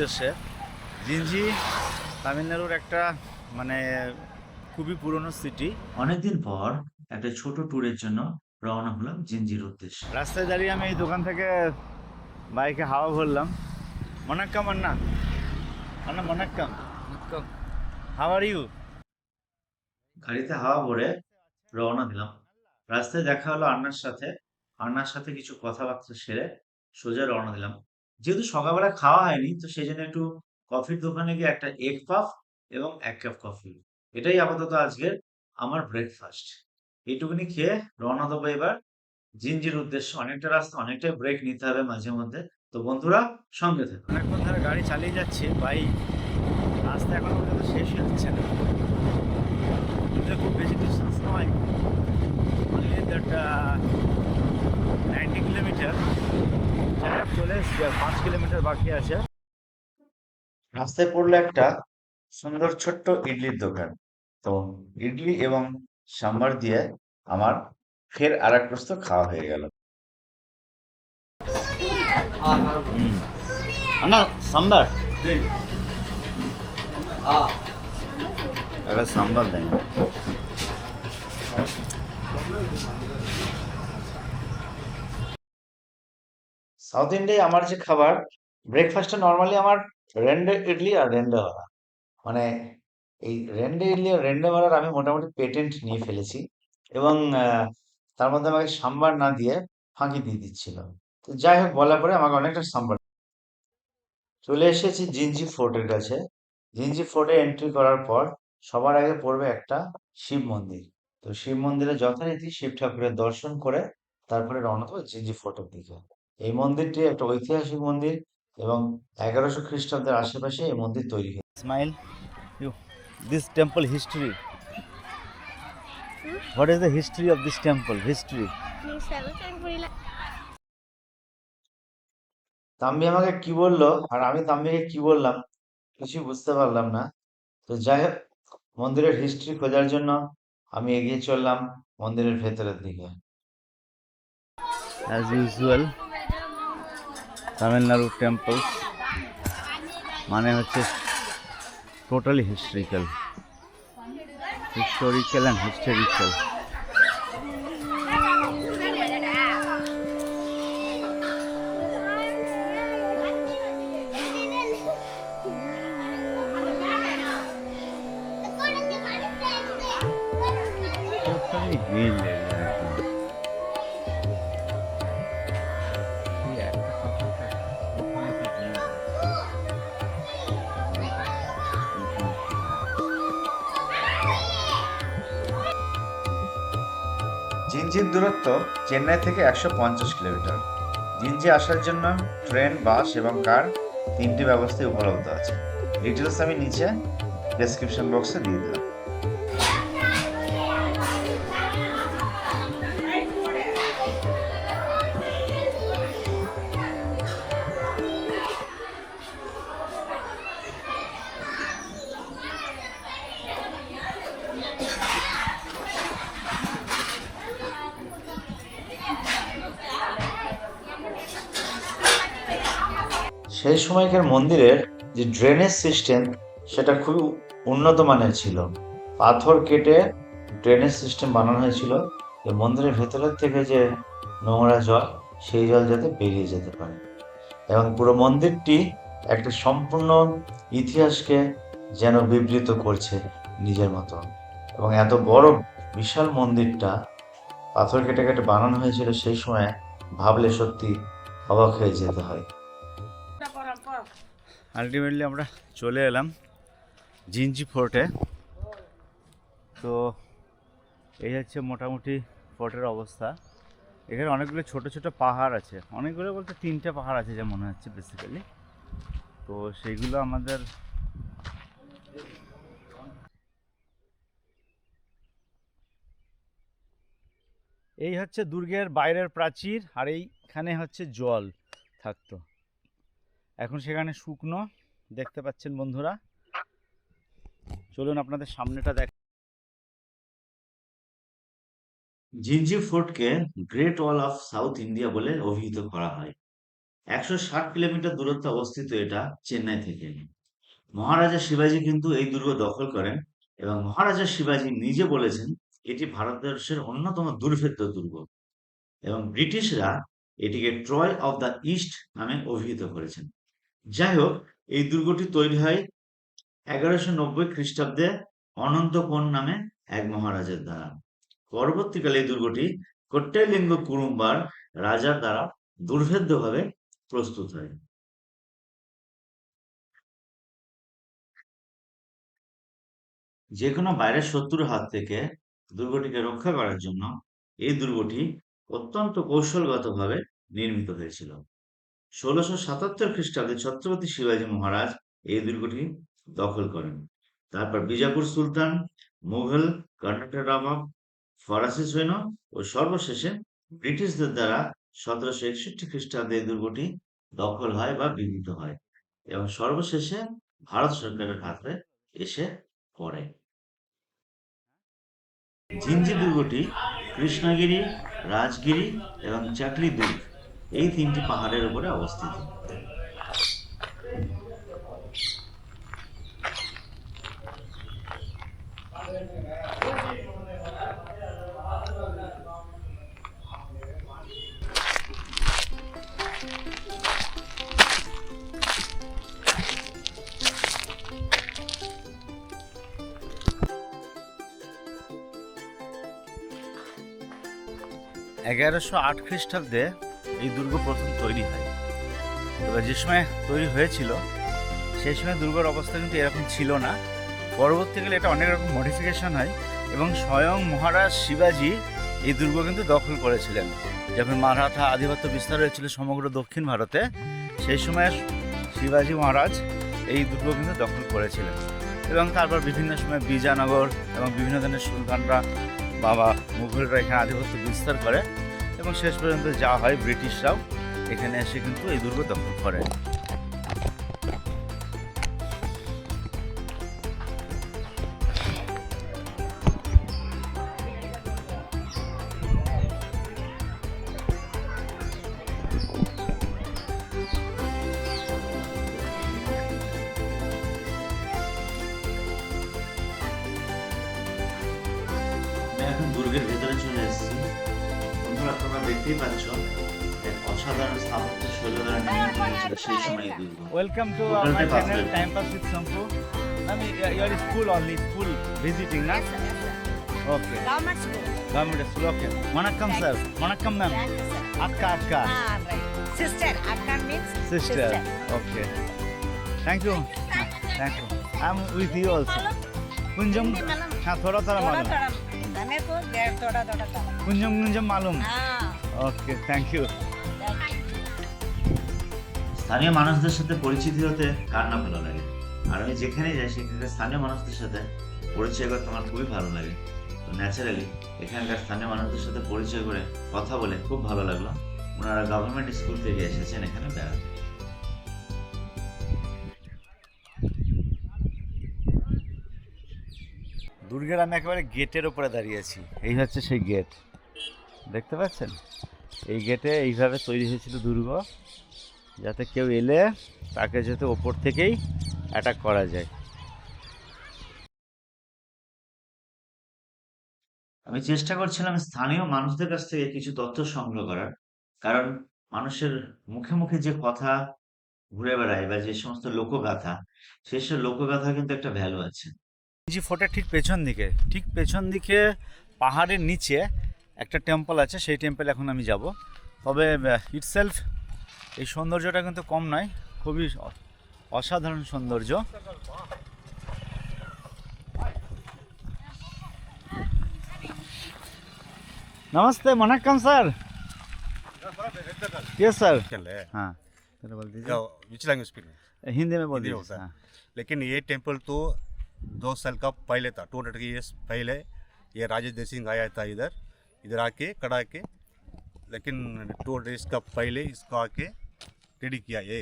উদ্দেশ্যে। জিঞ্জি তামিলনাড়ুর একটা মানে খুবই পুরনো সিটি অনেকদিন পর একটা ছোট ট্যুরের জন্য রওনা হলাম জিঞ্জির উদ্দেশ্যে। রাস্তায় দাঁড়িয়ে আমি এই দোকান থেকে বাইকে হাওয়া ভরলাম। মনাক্কাম আন্না। আন্না মনাক্কাম। হাউ আর ইউ গাড়িতে হাওয়া ভরে রওনা দিলাম। রাস্তায় দেখা হলো আন্নার সাথে। আন্নার সাথে কিছু কথাবার্তা সেরে সোজা রওনা দিলাম। যেহেতু সকালবেলা খাওয়া হয়নি, তো সেই জন্য একটু কফির দোকানে গিয়ে একটা এগ পাফ এবং এক কাপ কফি এটাই আপাতত আজকের আমার ব্রেকফাস্ট এইটুকুনি খেয়ে রওনা দেবো এবার। জিঞ্জির উদ্দেশ্যে অনেকটা রাস্তা, অনেকটাই ব্রেক নিতে হবে মাঝে মধ্যে। তো বন্ধুরা, সঙ্গে থেকো। অনেকক্ষণ ধরে গাড়ি চালিয়ে যাচ্ছে বাইক রাস্তা এখন পর্যন্ত শেষ হচ্ছে না। খুব বেশি ডিস্টেন্স নয়। অনলি নাইনটি কিলোমিটার চলে পাঁচ কিলোমিটার বাকি আছে। রাস্তায় পড়ল একটা সুন্দর ছোট্ট ইডলির দোকান। তো ইডলি এবং সাম্বার দিয়ে আমার ফের আর এক প্রস্ত খাওয়া হয়ে গেল। না সাম্বার? একটা সাম্বার দেন। সাউথ ইন্ডিয়ায় আমার যে খাবার ব্রেকফাস্টে নর্মালি আমার রেন্ডে ইডলি আর রেন্ডে বড়া মানে এই রেন্ডে ইডলি আর রেন্ডে বড়ার আমি মোটামুটি পেটেন্ট নিয়ে ফেলেছি এবং তার মধ্যে আমাকে সাম্বার না দিয়ে ফাঁকি দিয়ে দিচ্ছিল। তো যাই হোক, বলার পরে আমাকে অনেকটা সাম্বার চলে এসেছি জিঞ্জি ফোর্টের কাছে। জিঞ্জি ফোর্টে এন্ট্রি করার পর সবার আগে পড়বে একটা শিব মন্দির। তো শিব মন্দিরে যথারীতি শিব ঠাকুরের দর্শন করে তারপরে রওনা দেবো জিঞ্জি ফোর্টের দিকে এই মন্দিরটি একটা ঐতিহাসিক মন্দির এবং এগারোশো খ্রিস্টাব্দের আশেপাশে এই মন্দির তৈরি হয়েছে। Smile you this temple history what is the history of this temple history তাম্বি আমাকে কি বলল আর আমি তাম্বিকে কি বললাম কিছুই বুঝতে পারলাম না। তো যাই হোক মন্দিরের হিস্ট্রি খোঁজার জন্য আমি এগিয়ে চললাম মন্দিরের ভেতরের দিকে। অ্যাজ ইউজুয়াল তামিলনাড়ু টেম্পলস মানে হচ্ছে totally historical historical and historical totally hill area দূরত্ব চেন্নাই থেকে একশো পঞ্চাশ কিলোমিটার। জিঞ্জি আসার জন্য ট্রেন, বাস এবং কার তিনটি ব্যবস্থায় উপলব্ধ আছে। ডিটেলস আমি নিচে ডেসক্রিপশন বক্সে দিয়ে দিলাম। সেই সময়কার মন্দিরের যে ড্রেনেজ সিস্টেম সেটা খুবই উন্নত মানের ছিল। পাথর কেটে ড্রেনেজ সিস্টেম বানানো হয়েছিল যে মন্দিরের ভেতরের থেকে যে নোংরা জল, সেই জল যাতে বেরিয়ে যেতে পারে। এবং পুরো মন্দিরটি একটা সম্পূর্ণ ইতিহাসকে যেন বিবৃত করছে নিজের মতো। এবং এত বড় বিশাল মন্দিরটা পাথর কেটে কেটে বানানো হয়েছিল, সেই সময় ভাবলে সত্যি অবাক হয়ে যেতে হয়। আলটিমেটলি আমরা চলে এলাম জিঞ্জি ফোর্টে। তো এই হচ্ছে মোটামুটি ফোর্টের অবস্থা। এখানে অনেকগুলো ছোট ছোট পাহাড় আছে। অনেকগুলো বলতে তিনটে পাহাড় আছে যা মনে হচ্ছে বেসিক্যালি তো সেইগুলো আমাদের এই হচ্ছে দুর্গের বাইরের প্রাচীর আর এইখানে হচ্ছে জল থাকতো। এখন সেখানে শুকনো, দেখতে পাচ্ছেন বন্ধুরা। চলুন আপনাদের সামনেটা দেখ Gingee ফোর্টকে great wall of south India বলে অভিহিত করা হয়। একশো ষাট কিলোমিটার দূরত্বে অবস্থিত এটা চেন্নাই থেকে। মহারাজা শিবাজি কিন্তু এই দুর্গ দখল করেন এবং মহারাজা শিবাজি নিজে বলেছেন, এটি ভারতবর্ষের অন্যতম দুর্ভেদ্য দুর্গ এবং ব্রিটিশরা এটিকে ট্রয় অফ দ্য ইস্ট নামে অভিহিত করেছেন। যাই হোক এই দুর্গটি তৈরি হয় এগারোশো নব্বই খ্রিস্টাব্দে অনন্তকোণ নামে এক মহারাজের দ্বারা। পরবর্তীকালে এই দুর্গটি কোট্টাইলিঙ্গ কুরুম্বার রাজার দ্বারা দুর্ভেদ্যভাবে প্রস্তুত হয়। যে কোনো বাইরের শত্রুর হাত থেকে দুর্গটিকে রক্ষা করার জন্য এই দুর্গটি অত্যন্ত কৌশলগতভাবে নির্মিত হয়েছিল। ষোলোশো সাতাত্তর খ্রিস্টাব্দে ছত্রপতি শিবাজী মহারাজ এই দুর্গটি দখল করেন। তারপর বিজাপুর সুলতান, মুঘল কর্ণাটক নবাব ফরাসি সৈন্য ও সর্বশেষে ব্রিটিশদের দ্বারা সতেরোশো একষট্টি খ্রিস্টাব্দে এই দুর্গটি দখল হয় বা বিঘ্নিত হয় এবং সর্বশেষে ভারত সরকারের হাতে এসে পড়ে। জিঞ্জি দুর্গটি কৃষ্ণগিরি, রাজগিরি এবং চাকরি দুর্গ এই তিনটি পাহাড়ের উপরে অবস্থিত। এগারোশো আট খ্রিস্টাব্দে এই দুর্গ প্রথম তৈরি হয়। এবার যে সময় তৈরি হয়েছিল, সেই সময় দুর্গর অবস্থা কিন্তু এরকম ছিল না। পরবর্তীকালে এটা অনেক রকম মডিফিকেশন হয় এবং স্বয়ং মহারাজ শিবাজি এই দুর্গ কিন্তু দখল করেছিলেন। যখন মারাঠা আধিপত্য বিস্তার হয়েছিল সমগ্র দক্ষিণ ভারতে, সেই সময় শিবাজি মহারাজ এই দুর্গ কিন্তু দখল করেছিলেন। এবং তারপর বিভিন্ন সময় বিজানগর এবং বিভিন্ন ধরনের সুলতানরা বাবা মুঘলরা এখানে আধিপত্য বিস্তার করে এবং শেষ পর্যন্ত যা হয় ব্রিটিশরাও এখানে এসে কিন্তু এই দুর্গ দখল করে welcome to uh, my channel Time Pass with Sampu. I mean, uh, your school only, school visiting, na? Yes, sir, yes. Okay. Government school. Government school, okay. Vanakkam, sir. Vanakkam, ma'am. Thank you, sir. Akka, akka. Ah, right. Sister. Akka means sister. sister. Okay. Thank you. Thank you. I'm with you also. Kunjam. thoda. थोड़ा थोड़ा मालूम thoda thoda thoda. थोड़ा Kunzum malum. Ah. Okay. Thank you. স্থানীয় মানুষদের সাথে পরিচিতি হতে কার না ভালো লাগে? আর আমি যেখানে যাই সেখানে স্থানীয় মানুষদের সাথে পরিচয় করতে আমার খুবই ভালো লাগে। তো ন্যাচারালি এখানকার স্থানীয় মানুষদের সাথে পরিচয় করে কথা বলে খুব ভালো লাগল। ওনারা গভর্নমেন্ট স্কুল থেকে এসেছেন এখানে বেড়াতে। দুর্গের আমি একেবারে গেটের উপরে দাঁড়িয়েছি এই হচ্ছে সেই গেট দেখতে পাচ্ছেন? এই গেটে এইভাবে তৈরি হয়েছিল দুর্গ। যাতে কেউ এলে তাকে যাতে ওপর থেকেই অ্যাটাক করা যায়। আমি চেষ্টা করছিলাম স্থানীয় মানুষদের কাছ থেকে কিছু তথ্য সংগ্রহ করার কারণ মানুষের মুখে মুখে যে কথা ঘুরে বেড়ায় বা যে সমস্ত লোকগাথা সেসব লোকগাথা কিন্তু একটা ভ্যালু আছে। জি ফোর্টের ঠিক পেছন দিকে ঠিক পেছন দিকে পাহাড়ের নিচে একটা টেম্পল আছে সেই টেম্পল এখন আমি যাব। তবে ইটসেলফ এই সৌন্দর্যটা কিন্তু কম নয় খুবই অ- অসাধারণ সৌন্দর্য नमस्ते वनक्कम सर यस सर चल रहा है हाँ चलो बोल दीजिए विच लैंग्वेज स्पीकिंग हिंदी में बोल हिंदी दीजिए होता है। हाँ। लेकिन ये टेंपल तो दो साल का पहले था टू हंड्रेड ईयर्स पहले ये राजेश देव सिंह आया था इधर इधर आके कड़ा के लेकिन टू डेज़ का पहले इसको आके रेडी किया ये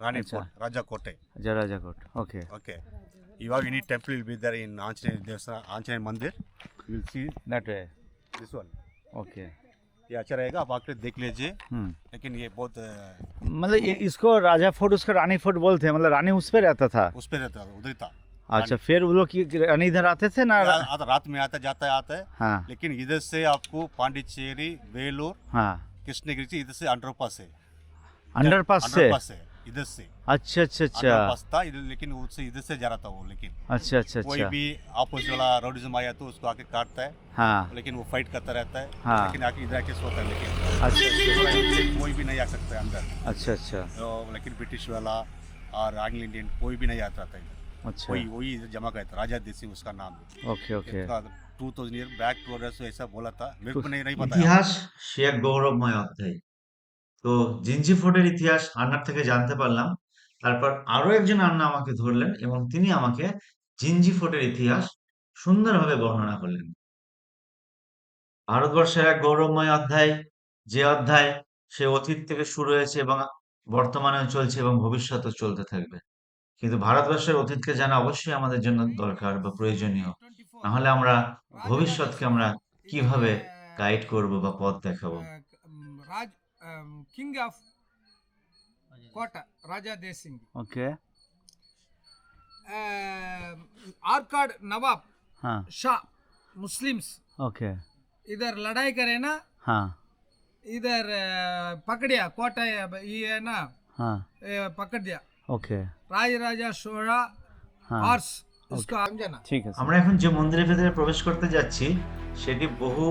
रानी अच्छा। राजा कोटे ರಾಣಿ ಫೋರ್ಟ್ ರಾಜಕೋಟೆ ರಾಜಕೋಟೆ ओके ಓಕೆ ಇವಾಗ any temple will be there in Anjaneya ದೇವಸ್ಥಾನ ಆಂಜನೇಯ ಮಂದಿರ್ will see that way this one okay ये अच्छा रहेगा आप आकर देख लीजिए। हम्म। लेकिन ये बहुत मतलब इसको राजा फोर्ट उसका रानी फोर्ट बोलते हैं। मतलब रानी उस पर रहता था। उस पर रहता था उधर ही था। अच्छा फिर वो लोग इधर आते थे ना? आता- रात में आता जाता है आता। है। हाँ लेकिन इधर से आपको पांडिचेरी वेलूर हाँ। कृष्णगिरी इधर से अंडरपास है अंडरपास से? है इधर से। अच्छा अच्छा अच्छा। अंडरपास था इधर लेकिन उससे इधर से जा रहा था वो लेकिन। अच्छा अच्छा कोई अच्छा भी अपोजिट वाला रोडिज्म आया तो उसको आके काटता है। हाँ। लेकिन वो फाइट करता रहता है। हाँ। लेकिन आके इधर आके सोता है लेकिन। अच्छा अच्छा लेकिन कोई भी नहीं आ सकता है अंदर। अच्छा अच्छा। तो लेकिन ब्रिटिश वाला और एंग्लो इंडियन कोई भी नहीं आता था इधर। अच्छा वही वही इधर जमा गया था राजा देसी उसका नाम okay okay two thousand year back to ऐसा बोला था मेरे को नहीं नहीं पता है। ইতিহাস সে এক গৌরবময় অধ্যায় তো জিঞ্জি ফোর্টের ইতিহাস আন্নার থেকে জানতে পারলাম তারপর আরো একজন আন্না আমাকে ধরলেন এবং তিনি আমাকে জিঞ্জি ফোর্টের ইতিহাস সুন্দরভাবে বর্ণনা করলেন ভারতবর্ষের এক গৌরবময় অধ্যায় যে অধ্যায় সে অতীত থেকে শুরু হয়েছে এবং বর্তমানেও চলছে এবং ভবিষ্যতেও চলতে থাকবে কিন্তু ভারতবর্ষের অতীতকে জানা অবশ্যই আমাদের জন্য দরকার বা প্রয়োজনীয়। নাহলে আমরা ভবিষ্যৎকে আমরা কীভাবে গাইড করব বা পথ দেখাবো? রাজ কিং অফ కోట Raja Desingh okay Arcot Nawab Shah Muslims okay ఇదర్ లడాయి కరేనా ఇదర్ పకడియా కోట ఈయన పకడియా ওকে সোহরা হ্যাঁ। হর্স আমরা এখন যে মন্দিরের ভেতরে প্রবেশ করতে যাচ্ছি সেটি বহু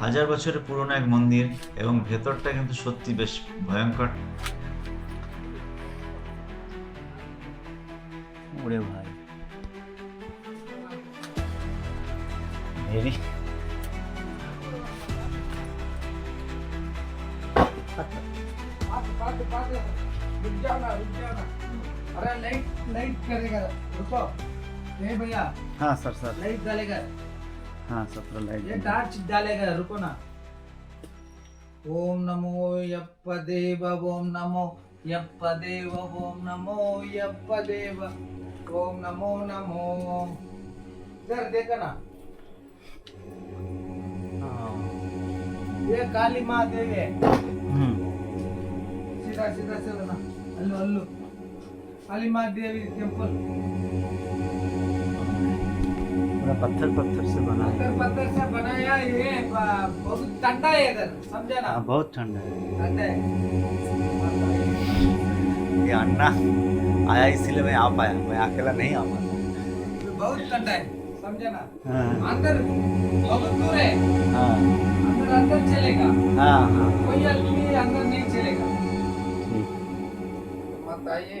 হাজার বছরের পুরনো এক মন্দির এবং ভেতরটা কিন্তু সত্যি বেশ ভয়ঙ্কর। ওরে ভাই। ভেরি अरे लाइट लाइट करेगा रुको ए भैया हाँ सर सर लाइट डालेगा हाँ सत्रह ये लाइट टार्च डालेगा रुको ना ओम नमो यप्प देव ओम नमो यप्प देव ओम नमो यप्प देव ओम नमो नमो इधर देखा ना ये काली माँ देवी है हम्म सीधा सीधा चलो ना अल्लू अल्लू काली माँ देवी टेंपल पूरा पत्थर पत्थर से बना पत्थर पत्थर से बनाया ये बहुत ठंडा है इधर समझा ना? हाँ बहुत ठंडा है। ठंडा है। ये अन्ना आया इसीलिए मैं आ पाया मैं अकेला नहीं आ पाया बहुत ठंडा है समझा ना? हाँ। अंदर बहुत दूर है। हाँ। अंदर अंदर चलेगा। हाँ हाँ। कोई आदमी अंदर नहीं चलेगा। ठीक। मत आइए।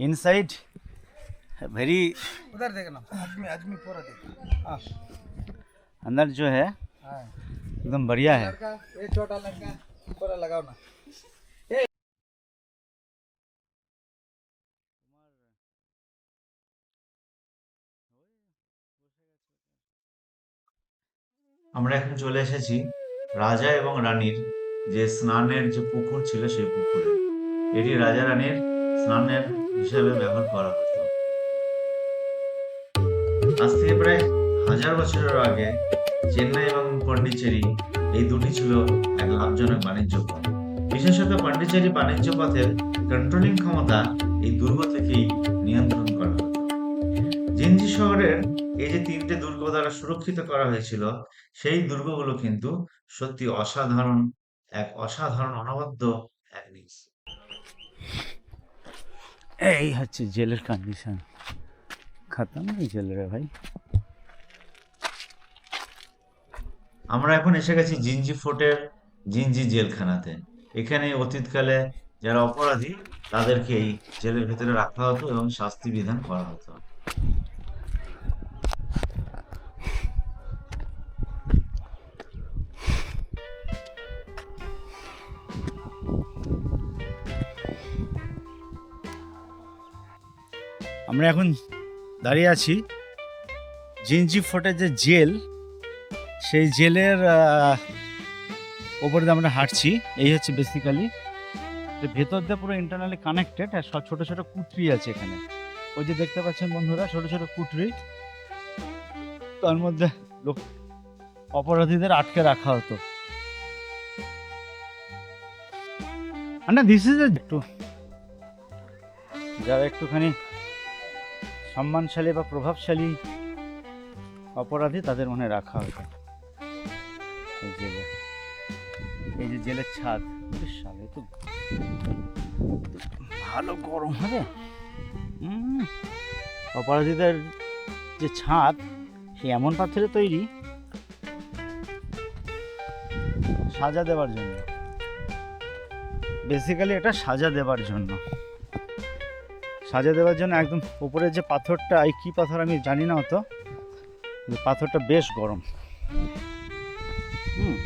इन again वेरी उधर देखना आदमी आदमी पूरा हाँ। अंदर जो है हाँ। एकदम बढ़िया है। छोटा लड़का लगाओ ना। যে স্নানের যে পুকুর ছিল সেই পুকুরে। এটি রাজা রানীর স্নানের হিসেবে ব্যবহার করা হতো। আজ থেকে প্রায় হাজার বছরের আগে চেন্নাই এবং পন্ডিচেরি এই দুটি ছিল এক লাভজনক বাণিজ্য পথ। বিশেষত পন্ডিচেরি বাণিজ্য পথের কন্ট্রোলিং ক্ষমতা এই দুর্গ থেকেই নিয়ন্ত্রণ করা হতো। জিঞ্জি শহরের এই যে তিনটে দুর্গ দ্বারা সুরক্ষিত করা হয়েছিল, সেই দুর্গগুলো কিন্তু সত্যি অসাধারণ এক অসাধারণ অনবদ্য এক জিনিস এই হচ্ছে জেলের কন্ডিশন খতম নেই জেল রে ভাই। আমরা এখন এসে গেছি জিঞ্জি ফোর্টের জিঞ্জি জেলখানাতে। এখানে অতীতকালে যারা অপরাধী তাদেরকে এই জেলের ভিতরে রাখা হতো এবং শাস্তি বিধান করা হতো। আমরা এখন দাঁড়িয়ে আছি জিনজি ফোর্টের যে জেল। সেই জেলের ওপর দিয়ে আমরা হাঁটছি। এই হচ্ছে বেসিক্যালি ভেতর দিয়ে পুরো ইন্টারনালি কানেক্টেড আর সব ছোটো ছোটো কুটরি আছে এখানে। ওই যে দেখতে পাচ্ছেন বন্ধুরা, ছোটো ছোটো কুটরি। তার মধ্যে লোক, অপরাধীদের আটকে রাখা হতো। না দিস ইজ একটু। যারা একটুখানি সম্মানশালী বা প্রভাবশালী অপরাধী তাদের মনে রাখা হতো এই যে জেলের ছাদ ইস, শালা, তো ভালো গরম হবে। অপরাধীদের যে ছাদ সে এমন পাথরে তৈরি সাজা দেওয়ার জন্য। বেসিক্যালি এটা সাজা দেওয়ার জন্য। সাজা দেওয়ার জন্য একদম উপরে যে পাথরটা, এই কী পাথর আমি জানি না অত পাথরটা বেশ গরম। হুম,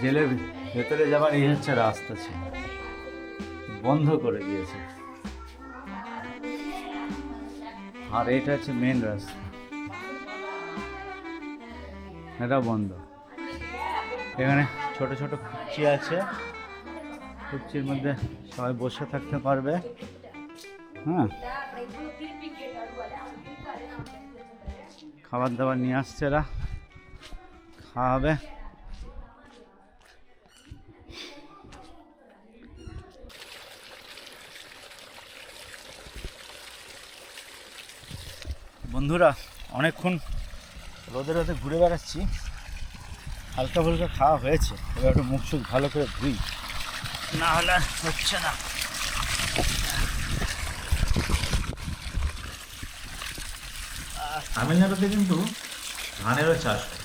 জেলের ভেতরে যাবার এই হচ্ছে, রাস্তা ছিল। বন্ধ করে দিয়েছে। আর এটা হচ্ছে মেন রাস্তা। এটা বন্ধ। এখানে ছোট ছোট কুচি আছে। কুচির মধ্যে সবাই বসে থাকতে পারবে। হ্যাঁ। খাবার দাবার নিয়ে আসছে এরা। খাওয়াবে। বন্ধুরা, অনেকক্ষণ রোদে রোদে ঘুরে বেড়াচ্ছি। হালকা ফুলকা খাওয়া হয়েছে। এবার একটু মুখ সুখ ভালো করে ধুই। না হলে হচ্ছে না। তামিলনাড়ুতে কিন্তু ধানেরও চাষ হয়।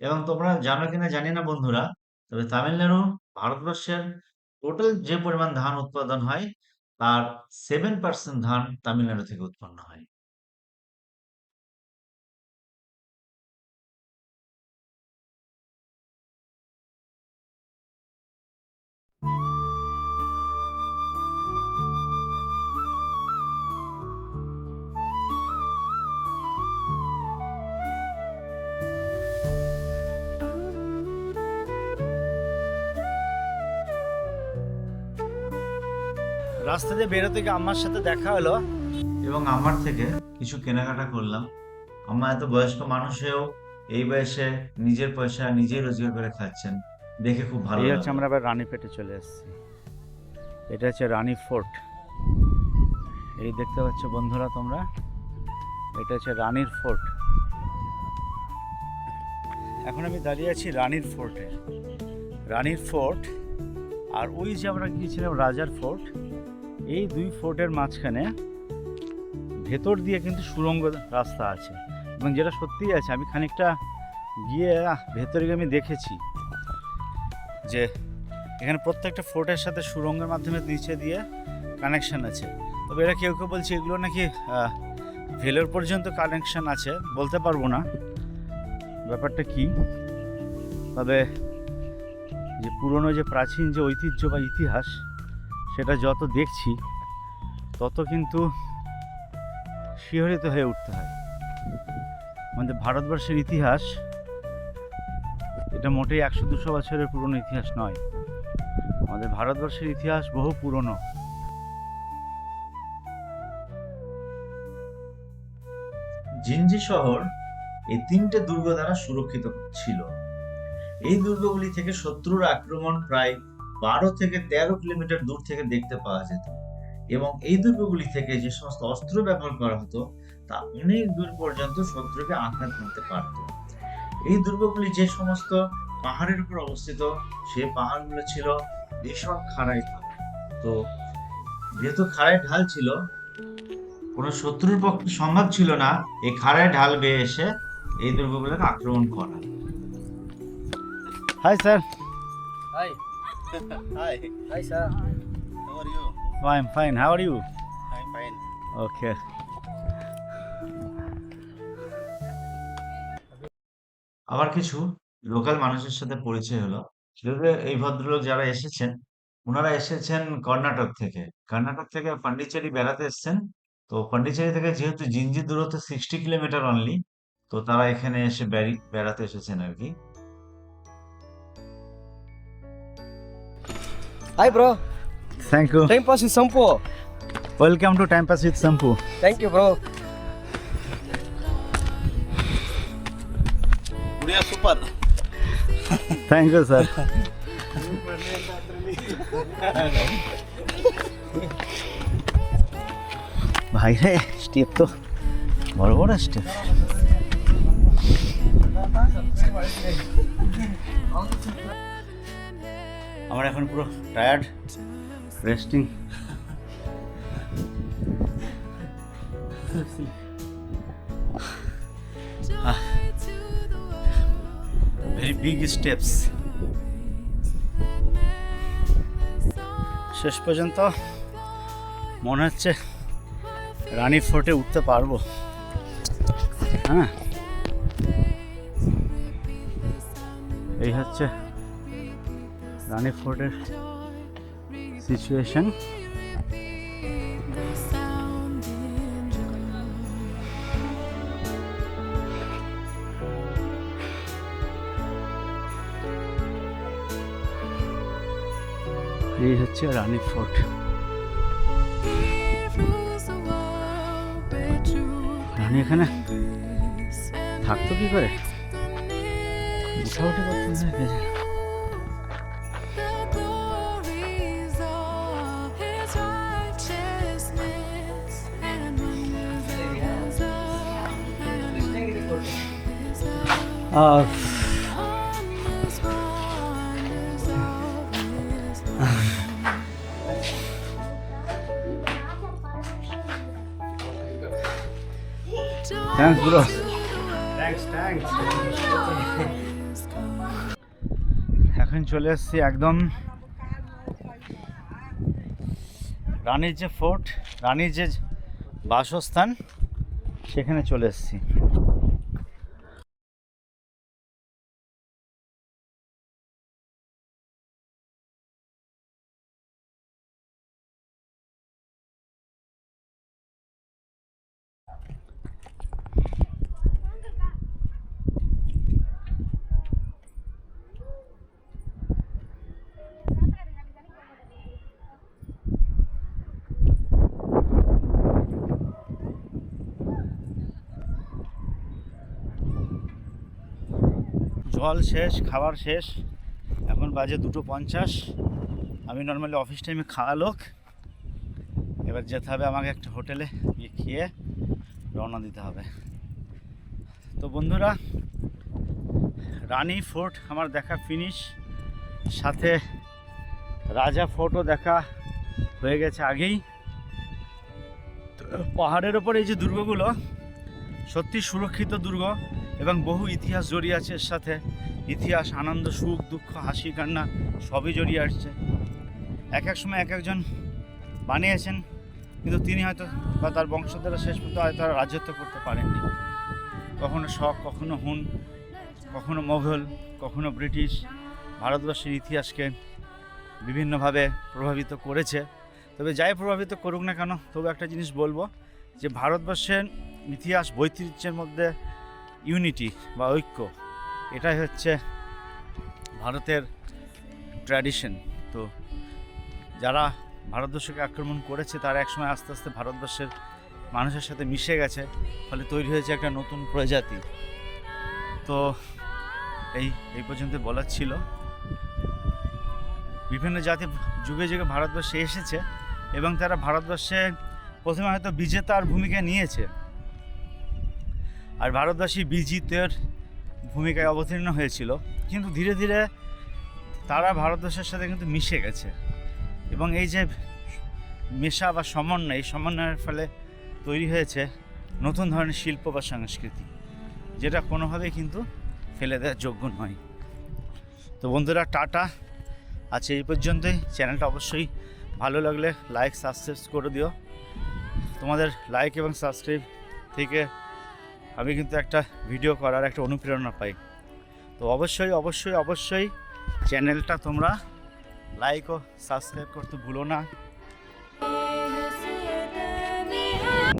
এবং তোমরা জানো কিনা জানি না বন্ধুরা, তবে তামিলনাড়ু ভারতবর্ষের টোটাল যে পরিমাণ ধান উৎপাদন হয়, তার সেভেন পার্সেন্ট ধান তামিলনাড়ু থেকে উৎপন্ন হয়। রাস্তা দিয়ে বেরোতে গিয়ে আমার সাথে দেখা হলো। এবং আমার থেকে কিছু কেনাকাটা করলাম। আম্মা এত বয়স্ক মানুষেও এই বয়সে নিজের পয়সা নিজেই রোজগার করে খাচ্ছেন। দেখে খুব ভালো এই হচ্ছে। আমরা এবার রানীপেটে চলে এসেছি। এটা হচ্ছে রানী ফোর্ট। এই দেখতে পাচ্ছ বন্ধুরা তোমরা? এটা হচ্ছে রানীর ফোর্ট। এখন আমি দাঁড়িয়ে আছি রানীর ফোর্টে। রানীর ফোর্ট আর ওই যে আমরা গিয়েছিলাম রাজার ফোর্ট এই দুই ফোর্টের মাঝখানে ভেতর দিয়ে কিন্তু সুড়ঙ্গ রাস্তা আছে। এবং যেটা সত্যিই আছে, আমি খানিকটা গিয়ে ভেতরে গিয়ে আমি দেখেছি যে এখানে প্রত্যেকটা ফোর্টের সাথে সুরঙ্গের মাধ্যমে নিচে দিয়ে কানেকশান আছে। তবে এরা কেউ কেউ বলছে এগুলো নাকি ভেলোর পর্যন্ত কানেকশান আছে, বলতে পারব না। ব্যাপারটা কি? তবে যে পুরনো যে প্রাচীন যে ঐতিহ্য বা ইতিহাস সেটা যত দেখছি, তত কিন্তু শিহরিত হয়ে উঠতে হয়। আমাদের ভারতবর্ষের ইতিহাস এটা মোটেই একশো দুশো বছরের পুরনো ইতিহাস নয়। আমাদের ভারতবর্ষের ইতিহাস বহু পুরনো। জিঞ্জি শহর এই তিনটে দুর্গ দ্বারা সুরক্ষিত ছিল। এই দুর্গগুলি থেকে শত্রুর আক্রমণ প্রায় বারো থেকে তেরো কিলোমিটার দূর থেকে দেখতে পাওয়া যেত। এবং এই দুর্গগুলি থেকে যে সমস্ত অস্ত্র ব্যবহার করা হতো তা অনেক দূর পর্যন্ত শত্রুকে আঘাত করতে পারত। এই দুর্গগুলি যে সমস্ত পাহাড়ের উপর অবস্থিত সে পাহাড়গুলো ছিল ভীষণ খাড়াই ঢাল। তো যেহেতু খাড়াই ঢাল ছিল কোনো শত্রুর পক্ষে সম্ভব ছিল না এই খাড়ায় ঢাল বেয়ে এসে এই দুর্গগুলোকে আক্রমণ করা। Hi sir Hi. Hi, Hi, sir. how are you? Fine fine how are you I'm fine. Okay আবার কিছু লোকাল মানুষের সাথে পরিচয় হলো। যদিও এই ভদ্রলোক যারা এসেছেন ওনারা এসেছেন কর্ণাটক থেকে। কর্ণাটক থেকে পন্ডিচেরি বেড়াতে এসেছেন। তো পন্ডিচেরি থেকে যেহেতু জিঞ্জির দূরত্ব সিক্সটি কিলোমিটার অনলি তো তারা এখানে এসে বেড়াতে এসেছেন আর কি। Hi bro, thank you time pass is Sampo. Welcome to time pass with Sampo Thank you bro. Thank you sir ভাই রে স্টেপ তো বড় বড় স্টেপ আমার এখন পুরো tired resting very big steps শেষ পর্যন্ত মনে হচ্ছে রানী ফোর্টে উঠতে পারব। হ্যাঁ? এই হচ্ছে রানী ফোর্টের সিচুয়েশন এই হচ্ছে রানী ফোর্ট রানী এখানে থাকতো কি করে? উঠা উঠে করতে থ্যাংকস ব্রো থ্যাংকস থ্যাংকস এখন চলে এসেছি একদম রানীর যে ফোর্ট রানীর যে বাসস্থান সেখানে চলে এসেছি। জল শেষ খাবার শেষ। এখন বাজে দুটো পঞ্চাশ। আমি নর্মালি অফিস টাইমে খাওয়া লোক। এবার যেতে হবে আমাকে একটা হোটেলে গিয়ে খেয়ে রওনা দিতে হবে। তো বন্ধুরা, রানী ফোর্ট আমার দেখা ফিনিশ সাথে রাজা ফোর্টও দেখা হয়ে গেছে আগেই। পাহাড়ের ওপর এই যে দুর্গগুলো সত্যি সুরক্ষিত দুর্গ। এবং বহু ইতিহাস জড়িয়ে আছে এর সাথে। ইতিহাস, আনন্দ, সুখ, দুঃখ, হাসি, কান্না সবই জড়িয়ে আসছে। এক এক সময় এক একজন বানিয়েছেন, কিন্তু তিনি হয়তো বা তার বংশধরা শেষ পর্যন্ত হয়তো আর রাজত্ব করতে পারেননি। কখনো শখ কখনো হুন, কখনো মোঘল, কখনো ব্রিটিশ। ভারতবর্ষের ইতিহাসকে বিভিন্নভাবে প্রভাবিত করেছে। তবে যাই প্রভাবিত করুক না কেন, তবু একটা জিনিস বলব যে, ভারতবর্ষের ইতিহাস, বৈচিত্র্যের মধ্যে ইউনিটি বা ঐক্য। এটাই হচ্ছে ভারতের ট্র্যাডিশন তো যারা ভারতবর্ষকে আক্রমণ করেছে, তারা একসময় আস্তে আস্তে ভারতবর্ষের মানুষের সাথে মিশে গেছে, ফলে তৈরি হয়েছে একটা নতুন প্রজাতি। তো এই এই পর্যন্ত বলার ছিল। বিভিন্ন জাতি যুগে যুগে ভারতবর্ষে এসেছে এবং তারা ভারতবর্ষে প্রথমে হয়তো বিজেতার ভূমিকা নিয়েছে। আর ভারতবাসী বিজিতের ভূমিকায় অবতীর্ণ হয়েছিল। কিন্তু ধীরে ধীরে তারা ভারতবর্ষের সাথে কিন্তু মিশে গেছে। এবং এই যে মেশা বা সমন্বয়, এই সমন্বয়ের ফলে তৈরি হয়েছে নতুন ধরনের শিল্প বা সংস্কৃতি, যেটা কোনোভাবেই কিন্তু ফেলে দেওয়ার যোগ্য নয়। তো বন্ধুরা, টাটা। আছে এই পর্যন্তই। চ্যানেলটা অবশ্যই ভালো লাগলে লাইক, সাবস্ক্রাইব করে দিও। তোমাদের লাইক এবং সাবস্ক্রাইব থেকে আমি কিন্তু একটা ভিডিও করার একটা অনুপ্রেরণা পাই। তো অবশ্যই অবশ্যই অবশ্যই চ্যানেলটা তোমরা লাইক ও সাবস্ক্রাইব করতে ভুলো না।